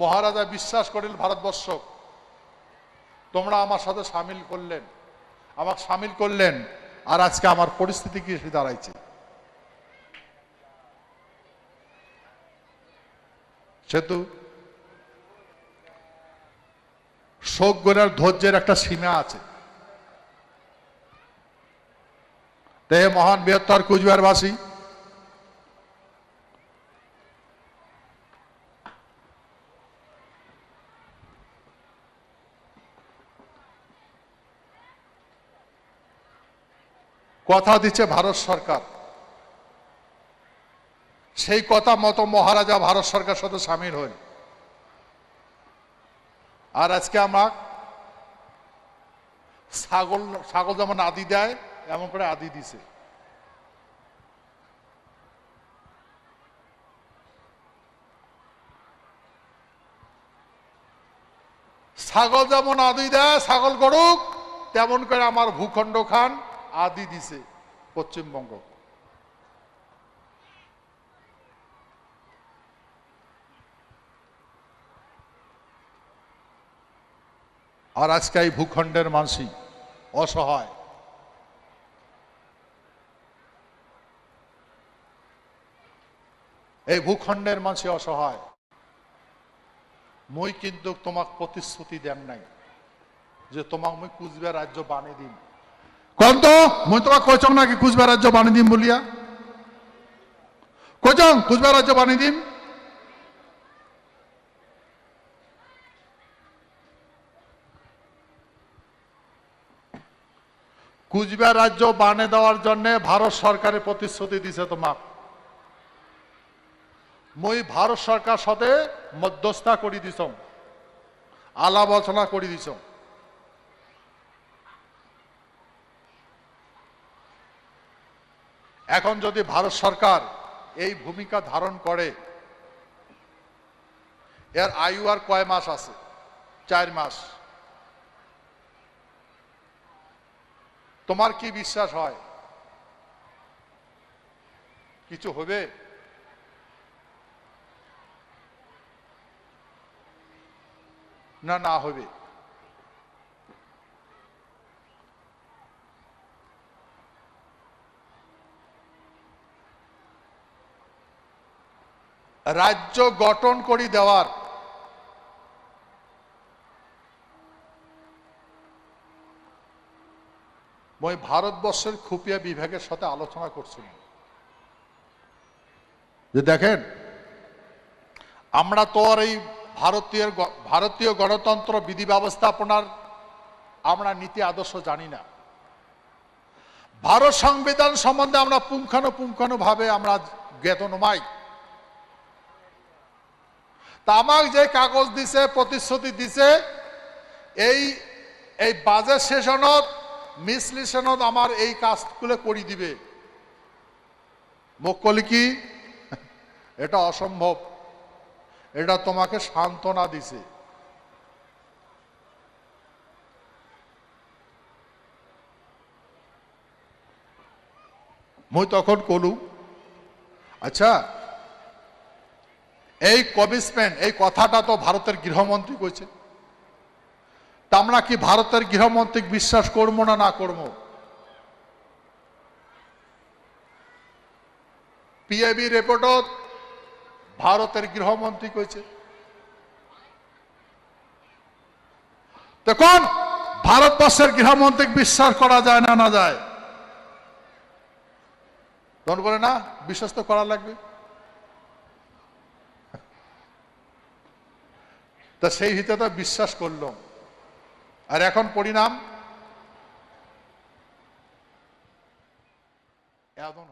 মহারাজা বিশ্বাস করিল, ভারতবর্ষ, তোমরা আমার সাথে সামিল করলেন, আমাকে সামিল করলেন, আর আজকে আমার পরিস্থিতি কি এসে দাঁড়াইছে? সেতু, শোক গোনার ধৈর্যের একটা সীমা আছে। তে মহান বৃহত্তর কুচবিহারবাসী কথা দিচ্ছে ভারত সরকার। সেই কথা মতো মহারাজা ভারত সরকার সাথে সামিল হইল। আর আজকে আমরা ছাগল ছাগল যেমন আদি দেয়, এমন করে আদি দিছে। ছাগল যেমন আদি দেয়, ছাগল গরুক, তেমন করে আমার ভূখণ্ড খান। আদি দিছে পশ্চিমবঙ্গ আর আজকে এই ভূখণ্ডের মানসি অসহায়। এই ভূখণ্ডের মানসি অসহায়। মই কিন্তু তোমাক প্রতিশ্রুতি দেন নাই যে তোমাক মই কুচবিহার রাজ্য বানিয়ে দিম। কন মই তোমাক কইছং নাকি কুচবিহার রাজ্য বানিয়ে দিম বলিয়া। কইছং কুচবিহার রাজ্য বানিয়ে দিম। কুচবিহার রাজ্য বানে দেওয়ার জন্য ভারত সরকারের প্রতিশ্রুতি দিছে তোমাক। মই ভারত সরকার সাথে মধ্যস্থা করে দিছ আলাপ আলোচনা করে দিছ এখন যদি ভারত সরকার এই ভূমিকা ধারণ করে, এর আয়ু আর কয় মাস আছে? চার মাস। তোমার কি বিশ্বাস হয়? কিছু হবে? না না হবে। রাজ্য গঠন করি দেওয়ার। মই ভারতবর্ষের খুপিয়া বিভাগের সাথে আলোচনা করছিলাম যে দেখেন, আমরা তো আর এই ভারতীয় ভারতীয় গণতন্ত্র বিধি ব্যবস্থাপনার আমরা নীতি আদর্শ জানি না। ভারত সংবিধান সম্বন্ধে আমরা পুঙ্খানুপুঙ্খানু ভাবে আমরা জ্ঞাত নমাই তা আমাক যে কাগজ দিছে, প্রতিশ্রুতি দিছে, এই এই বাজেট সেশনত, মিসলিশনত আমার এই কাজগুলো করি দিবে। মোক কলি কি? এটা অসম্ভব। এটা তোমাকে সান্ত্বনা দিছে। মই তখন কলু আচ্ছা এই কমিটমেন্ট, এই কথাটা তো ভারতের গৃহমন্ত্রী কইছে। তা আমরা কি ভারতের গৃহমন্ত্রী বিশ্বাস করব না না করব? পিএবি রিপোর্টত ভারতের গৃহমন্ত্রী কইছে। দেখুন, ভারতবর্ষের গৃহমন্ত্রী বিশ্বাস করা যায় না না যায়? তখন বলে না বিশ্বাস তো করা লাগবে। তা সেই ভিতরে বিশ্বাস করল আর এখন পরিণাম? এমন